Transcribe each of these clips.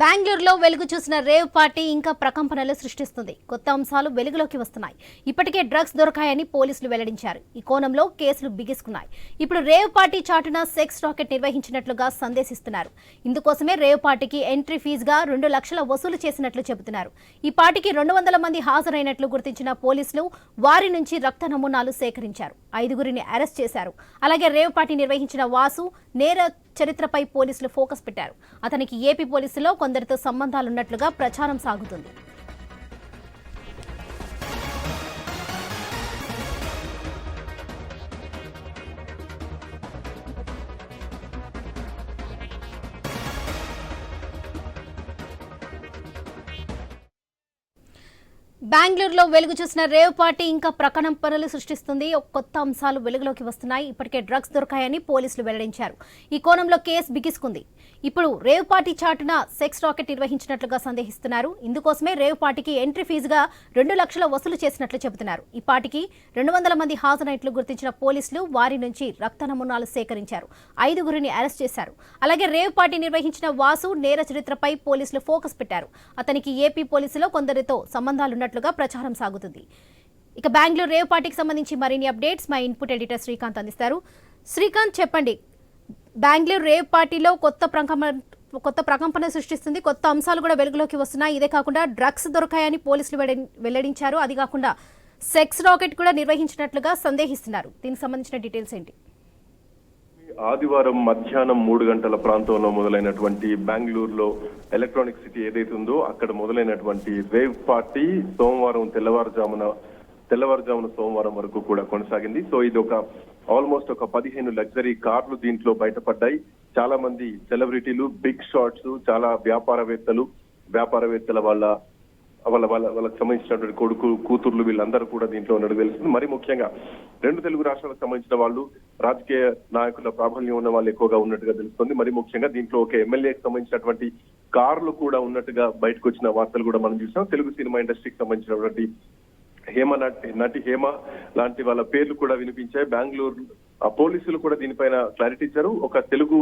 బెంగళూరులో వెలుగు చూసిన రేవ్ పార్టీ ఇంకా ప్రకంపనలు సృష్టిస్తుంది. కొత్త అంశాలు వెలుగులోకి వస్తున్నాయి. ఇప్పటికే డ్రగ్స్ దొరకాయని పోలీసులు వెల్లడించారు. ఈ కోణంలో కేసులు బిగిసుకున్నాయి. ఇప్పుడు రేవ్ పార్టీ చాటున సెక్స్ రాకెట్ నిర్వహించినట్లుగా సందేశిస్తున్నారు. ఇందుకోసమే రేవ్ పార్టీకి ఎంట్రీ ఫీజుగా రెండు లక్షల వసూలు చేసినట్లు చెబుతున్నారు. ఈ పార్టీకి రెండు వందల మంది హాజరైనట్లు గుర్తించిన పోలీసులు వారి నుంచి రక్త నమూనాలు సేకరించారు. ఐదుగురిని అరెస్ట్ చేశారు. అలాగే రేవ్ పార్టీ నిర్వహించిన వాసు నేర చరిత్రపై పోలీసులు ఫోకస్ పెట్టారు. అతనికి ఏపీ పోలీసులో కొందరితో సంబంధాలున్నట్లుగా ప్రచారం సాగుతుంది. బెంగళూరులో వెలుగు చూసిన రేవ్ పార్టీ ఇంకా ప్రకటనలు సృష్టిస్తుంది. కొత్త అంశాలు వెలుగులోకి వస్తున్నాయి. ఇప్పటికే డ్రగ్స్ దొరకాయని పోలీసులు వెల్లడించారు. ఈ కోణంలో కేసు బిగిసుకుంది. ఇప్పుడు రేవ్ పార్టీ చాటున సెక్స్ రాకెట్ నిర్వహించినట్లుగా సందేహిస్తున్నారు. ఇందుకోసమే రేవ్ పార్టీకి ఎంట్రీ ఫీజుగా రెండు లక్షల వసూలు చేసినట్లు చెబుతున్నారు. ఈ పార్టీకి రెండు వందల మంది హాజరైనట్లు గుర్తించిన పోలీసులు వారి నుంచి రక్త నమూనాలు సేకరించారు. ఐదుగురిని అరెస్ట్ చేశారు. అలాగే రేవ్ పార్టీ నిర్వహించిన వాసు నేర చరిత్రపై పోలీసులు ఫోకస్ పెట్టారు. అతనికి ఏపీ పోలీసులో కొందరితో చేస్తున్నట్లుగా ప్రచారం సాగుతుంది. ఇక బెంగళూరు రేవ్ పార్టీకి సంబంధించి మరిన్ని అప్డేట్స్ మా ఇన్పుట్ ఎడిటర్ శ్రీకాంత్ అందిస్తారు. శ్రీకాంత్ చెప్పండి. బెంగళూరు రేవ్ పార్టీలో కొత్త ప్రకంపన కొత్త ప్రకంపన సృష్టిస్తుంది. కొత్త అంశాలు కూడా వెలుగులోకి వస్తున్నాయి. ఇదే కాకుండా డ్రగ్స్ దొరకాయని పోలీసులు వెల్లడించారు. అది కాకుండా సెక్స్ రాకెట్ కూడా నిర్వహించినట్లుగా సందేహిస్తున్నారు. దీనికి సంబంధించిన డీటెయిల్స్ ఏంటి? ఆదివారం మధ్యాహ్నం మూడు గంటల ప్రాంతంలో మొదలైనటువంటి బెంగళూరులో ఎలక్ట్రానిక్ సిటీ ఏదైతే ఉందో అక్కడ మొదలైనటువంటి రేవ్ పార్టీ సోమవారం తెల్లవారుజామున తెల్లవారుజామున సోమవారం వరకు కూడా కొనసాగింది. సో ఇది ఒక ఆల్మోస్ట్ ఒక పదిహేను లగ్జరీ కార్లు దీంట్లో బయటపడ్డాయి. చాలా మంది సెలబ్రిటీలు బిగ్ షాట్స్ చాలా వ్యాపారవేత్తలు వ్యాపారవేత్తల వాళ్ళ వాళ్ళ వాళ్ళ వాళ్ళకి సంబంధించినటువంటి కొడుకు కూతుర్లు వీళ్ళందరూ కూడా దీంట్లో ఉన్నట్టు తెలుస్తుంది మరి ముఖ్యంగా రెండు తెలుగు రాష్ట్రాలకు సంబంధించిన వాళ్ళు రాజకీయ నాయకుల ప్రాబల్యం ఉన్న వాళ్ళు ఎక్కువగా ఉన్నట్టుగా తెలుస్తుంది. మరి ముఖ్యంగా దీంట్లో ఒక ఎమ్మెల్యేకి సంబంధించినటువంటి కార్లు కూడా ఉన్నట్టుగా బయటకు వచ్చిన వార్తలు కూడా మనం చూసాం. తెలుగు సినిమా ఇండస్ట్రీకి సంబంధించినటువంటి హేమ నటి నటి హేమ లాంటి వాళ్ళ పేర్లు కూడా వినిపించాయి. బెంగళూరు ఆ పోలీసులు కూడా దీనిపైన క్లారిటీ ఇచ్చారు. ఒక తెలుగు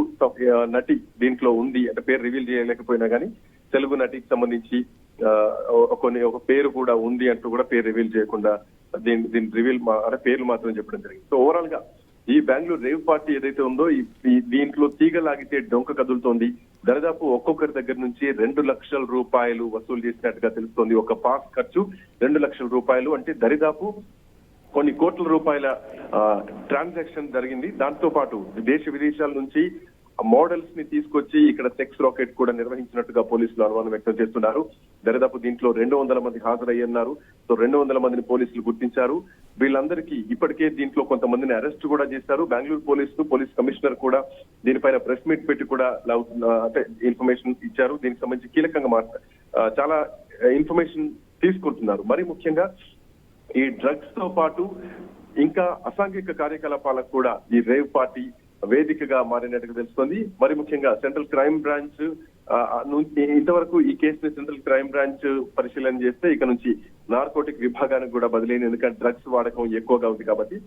నటి దీంట్లో ఉంది అంటే పేరు రివీల్ చేయలేకపోయినా కానీ తెలుగు నటికి సంబంధించి కొన్ని ఒక పేరు కూడా ఉంది అంటూ కూడా పేరు రివీల్ చేయకుండా దీని దీని రివీల్ అంటే పేర్లు మాత్రం చెప్పడం జరిగింది. సో ఓవరాల్గా ఈ బెంగళూరు రేవ్ పార్టీ ఏదైతే ఉందో ఈ దీంట్లో తీగ లాగితే డొంక కదులుతోంది. దరిదాపు ఒక్కొక్కరి దగ్గర నుంచి రెండు లక్షల రూపాయలు వసూలు చేసినట్టుగా తెలుస్తోంది. ఒక పాస్ ఖర్చు రెండు లక్షల రూపాయలు. అంటే దరిదాపు కొన్ని కోట్ల రూపాయల ట్రాన్సాక్షన్ జరిగింది. దాంతో పాటు దేశ విదేశాల నుంచి మోడల్స్ని తీసుకొచ్చి ఇక్కడ సెక్స్ రాకెట్ కూడా నిర్వహించినట్టుగా పోలీసులు అనుమానం వ్యక్తం చేస్తున్నారు. దరిదాపు దీంట్లో రెండు వందల మంది హాజరయ్యన్నారు. సో రెండు వందల మందిని పోలీసులు గుర్తించారు. వీళ్ళందరికీ ఇప్పటికే దీంట్లో కొంతమందిని అరెస్ట్ కూడా చేశారు. బెంగళూరు పోలీసులు పోలీస్ కమిషనర్ కూడా దీనిపైన ప్రెస్ మీట్ పెట్టి కూడా అంటే ఇన్ఫర్మేషన్ ఇచ్చారు. దీనికి సంబంధించి కీలకంగా మాట్లా చాలా ఇన్ఫర్మేషన్ తీసుకుంటున్నారు. మరి ముఖ్యంగా ఈ డ్రగ్స్తో పాటు ఇంకా అసాంఘిక కార్యకలాపాలకు కూడా ఈ రేవ్ పార్టీ వేదికగా మారినట్టుగా తెలుస్తుంది. మరి ముఖ్యంగా సెంట్రల్ క్రైమ్ బ్రాంచ్ ఇంతవరకు ఈ కేసుని సెంట్రల్ క్రైమ్ బ్రాంచ్ పరిశీలన చేస్తే ఇక నుంచి నార్కోటిక్ విభాగానికి కూడా బదిలైంది. ఎందుకంటే డ్రగ్స్ వాడకం ఎక్కువగా ఉంది కాబట్టి.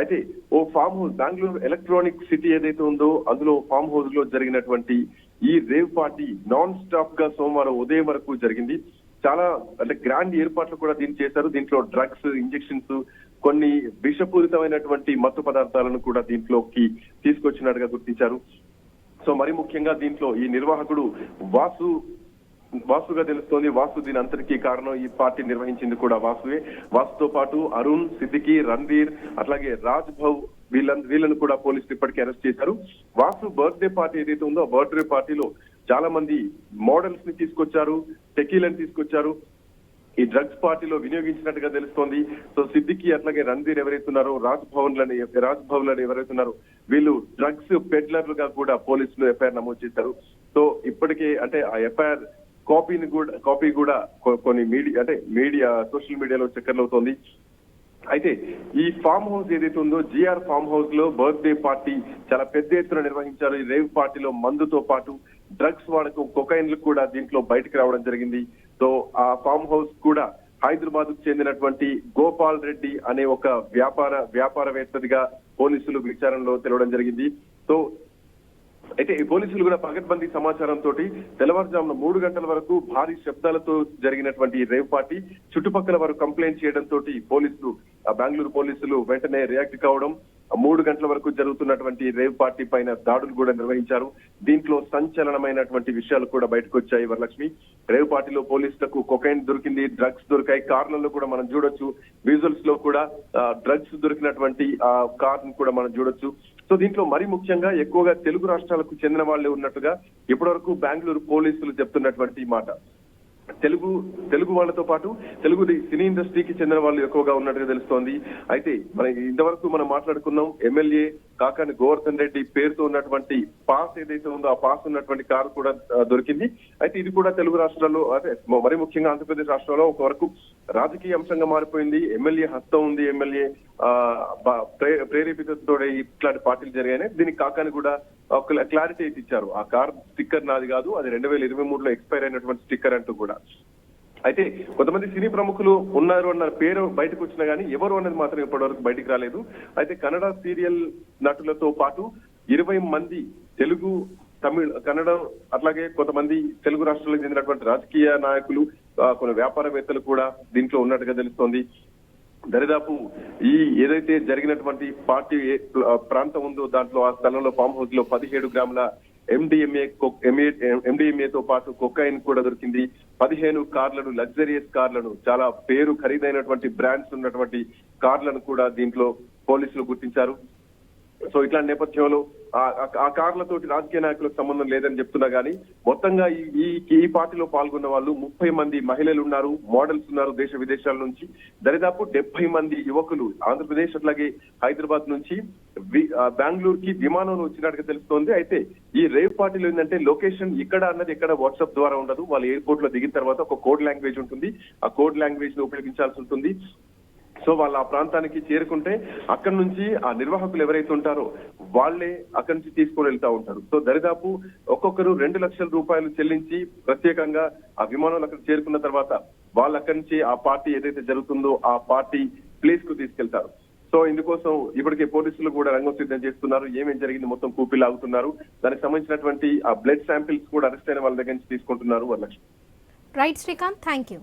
అయితే ఓ farm house Bengaluru electronic city ఏదైతే ఉందో అందులో ఫామ్ హౌస్లో జరిగినటువంటి ఈ రేవ్ పార్టీ నాన్ స్టాప్గా సోమవారం ఉదయం వరకు జరిగింది. చాలా అంటే గ్రాండ్ ఏర్పాట్లు కూడా దీన్ని చేశారు. దీంట్లో డ్రగ్స్ ఇంజెక్షన్స్ కొన్ని విషపూరితమైనటువంటి మత్తు పదార్థాలను కూడా దీంట్లోకి తీసుకొచ్చినట్టుగా గుర్తించారు. సో మరి ముఖ్యంగా దీంట్లో ఈ నిర్వాహకుడు వాసు వాసుగా తెలుస్తోంది. వాసు దీని అంతటికీ కారణం ఈ పార్టీ నిర్వహించింది కూడా వాసువే. వాసుతో పాటు అరుణ్ సిద్దికి రణ్వీర్ అట్లాగే రాజ్ భవ్ వీళ్ళ వీళ్ళను కూడా పోలీసులు ఇప్పటికే అరెస్ట్ చేశారు. వాసు బర్త్డే పార్టీ ఏదైతే ఉందో ఆ బర్త్డే పార్టీలో చాలా మంది మోడల్స్ని తీసుకొచ్చారు టెకీలను తీసుకొచ్చారు. ఈ డ్రగ్స్ పార్టీలో వినియోగించినట్టుగా తెలుస్తోంది. సో సిద్దికి అట్లాగే రణ్వీర్ ఎవరైతున్నారో రాజ్ భవన్ లని రాజ్ భవన్ లని ఎవరైతే ఉన్నారో వీళ్ళు డ్రగ్స్ పెడ్లర్లుగా కూడా పోలీసులు ఎఫ్ఐఆర్ నమోదు చేశారు. సో ఇప్పటికే అంటే ఆ ఎఫ్ఐఆర్ కాపీని కూడా కాపీ కూడా కొన్ని మీడియా అంటే మీడియా సోషల్ మీడియాలో చక్కర్లు అవుతోంది. అయితే ఈ ఫామ్ హౌస్ ఏదైతే ఉందో జిఆర్ ఫామ్ హౌస్లో బర్త్డే పార్టీ చాలా పెద్ద ఎత్తున నిర్వహించారు. ఈ రేవ్ పార్టీలో మందుతో పాటు డ్రగ్స్ వాడకం కొకైన్లు కూడా దీంట్లో బయటకు రావడం జరిగింది. సో ఆ ఫామ్ హౌస్ కూడా హైదరాబాద్కు చెందినటువంటి గోపాల్ రెడ్డి అనే ఒక వ్యాపార వ్యాపారవేత్తదిగా పోలీసులు విచారణలో తెలవడం జరిగింది. సో అయితే ఈ పోలీసులు కూడా పగడ్బందీ సమాచారం తోటి తెల్లవారుజామున మూడు గంటల వరకు భారీ శబ్దాలతో జరిగినటువంటి ఈ రేవ్ పార్టీ చుట్టుపక్కల వారు కంప్లైంట్ చేయడం తోటి పోలీసులు బెంగళూరు పోలీసులు వెంటనే రియాక్ట్ కావడం మూడు గంటల వరకు జరుగుతున్నటువంటి రేవ్ పార్టీ పైన దాడులు కూడా నిర్వహించారు. దీంట్లో సంచలనమైనటువంటి విషయాలు కూడా బయటకు వచ్చాయి వరలక్ష్మి. రేవ్ పార్టీలో పోలీసులకు కొకైన్ దొరికింది డ్రగ్స్ దొరికాయి. కార్లలో కూడా మనం చూడొచ్చు. విజువల్స్లో కూడా డ్రగ్స్ దొరికినటువంటి ఆ కార్ కూడా మనం చూడొచ్చు. సో దీంట్లో మరీ ముఖ్యంగా ఎక్కువగా తెలుగు రాష్ట్రాలకు చెందిన వాళ్ళే ఉన్నట్టుగా ఇప్పటివరకు బెంగళూరు పోలీసులు చెప్తున్నటువంటి మాట. తెలుగు తెలుగు వాళ్ళతో పాటు తెలుగు సినీ ఇండస్ట్రీకి చెందిన వాళ్ళు ఎక్కువగా ఉన్నట్టుగా తెలుస్తోంది. అయితే మన ఇంతవరకు మనం మాట్లాడుకున్నాం ఎమ్మెల్యే కాకాని గోవర్ధన్ రెడ్డి పేరుతో ఉన్నటువంటి పాస్ ఏదైతే ఉందో ఆ పాస్ ఉన్నటువంటి కారు కూడా దొరికింది. అయితే ఇది కూడా తెలుగు రాష్ట్రాల్లో అదే మరి ముఖ్యంగా ఆంధ్రప్రదేశ్ రాష్ట్రంలో ఒక వరకు రాజకీయ అంశంగా మారిపోయింది. ఎమ్మెల్యే హస్తం ఉంది. ఎమ్మెల్యే ప్రేరేపితతో ప్రే- ఇట్లాంటి పార్టీలు జరిగాయని దీనికి కాకాని కూడా ఒక క్లారిటీ అయితే ఇచ్చారు. ఆ కార్ స్టిక్కర్ నాది కాదు. అది రెండు వేల ఇరవై మూడులో ఎక్స్పైర్ అయినటువంటి స్టిక్కర్ అంటూ కూడా. అయితే కొంతమంది సినీ ప్రముఖులు ఉన్నారు అన్న పేరు బయటకు వచ్చినా కానీ ఎవరు అన్నది మాత్రం ఇప్పటివరకు బయటకు రాలేదు. అయితే కన్నడ సీరియల్ నటులతో పాటు ఇరవై మంది తెలుగు తమిళ కన్నడ అట్లాగే కొంతమంది తెలుగు రాష్ట్రాలకు చెందినటువంటి రాజకీయ నాయకులు కొన్ని వ్యాపారవేత్తలు కూడా దీంట్లో ఉన్నట్టుగా తెలుస్తోంది. దరిదాపు ఈ ఏదైతే జరిగినటువంటి పార్టీ ప్రాంతం ఉందో దాంట్లో ఆ స్థలంలో ఫామ్ హౌస్లో పదిహేడు గ్రాముల ఎండిఎంఏ ఎండిఎంఏ తో పాటు కొకైన్ కూడా దొరికింది. పదిహేను కార్లను లగ్జరియస్ కార్లను చాలా పేరు ఖరీదైనటువంటి బ్రాండ్స్ ఉన్నటువంటి కార్లను కూడా దీంట్లో పోలీసులు గుర్తించారు. సో ఇట్లాంటి నేపథ్యంలో ఆ- ఆ- కార్లతోటి రాజకీయ నాయకులకు సంబంధం లేదని చెప్తున్నా గానీ మొత్తంగా ఈ ఈ- పార్టీలో పాల్గొన్న వాళ్ళు ముప్పై మంది మహిళలు ఉన్నారు మోడల్స్ ఉన్నారు దేశ విదేశాల నుంచి. దరిదాపు డెబ్బై మంది యువకులు ఆంధ్రప్రదేశ్ అట్లాగే హైదరాబాద్ నుంచి బెంగళూరు కి విమానంలో వచ్చినట్టుగా తెలుస్తోంది. అయితే ఈ రేవ్ పార్టీలో ఏంటంటే లొకేషన్ ఇక్కడ అన్నది ఎక్కడ వాట్సాప్ ద్వారా ఉండదు. వాళ్ళు ఎయిర్పోర్ట్లో దిగిన తర్వాత ఒక కోడ్ లాంగ్వేజ్ ఉంటుంది. ఆ కోడ్ లాంగ్వేజ్ని ఉపయోగించాల్సి ఉంటుంది. సో వాళ్ళు ఆ ప్రాంతానికి చేరుకుంటే అక్కడి నుంచి ఆ నిర్వాహకులు ఎవరైతే ఉంటారో వాళ్ళే అక్కడి నుంచి తీసుకొని వెళ్తా ఉంటారు. సో దరిదాపు ఒక్కొక్కరు రెండు లక్షల రూపాయలు చెల్లించి ప్రత్యేకంగా ఆ విమానం అక్కడ చేరుకున్న తర్వాత వాళ్ళు అక్కడి నుంచి ఆ పార్టీ ఏదైతే జరుగుతుందో ఆ పార్టీ ప్లేస్కు తీసుకెళ్తారు. సో ఇందుకోసం ఇప్పటికే పోలీసులు కూడా రంగం సిద్ధం చేస్తున్నారు. ఏమేం జరిగింది మొత్తం కూపీలు ఆగుతున్నారు దానికి సంబంధించినటువంటి ఆ బ్లడ్ శాంపిల్స్ కూడా అరెస్ట్ అయిన వాళ్ళ దగ్గర నుంచి తీసుకుంటున్నారు Varalakshmi. Right Srikanth thank you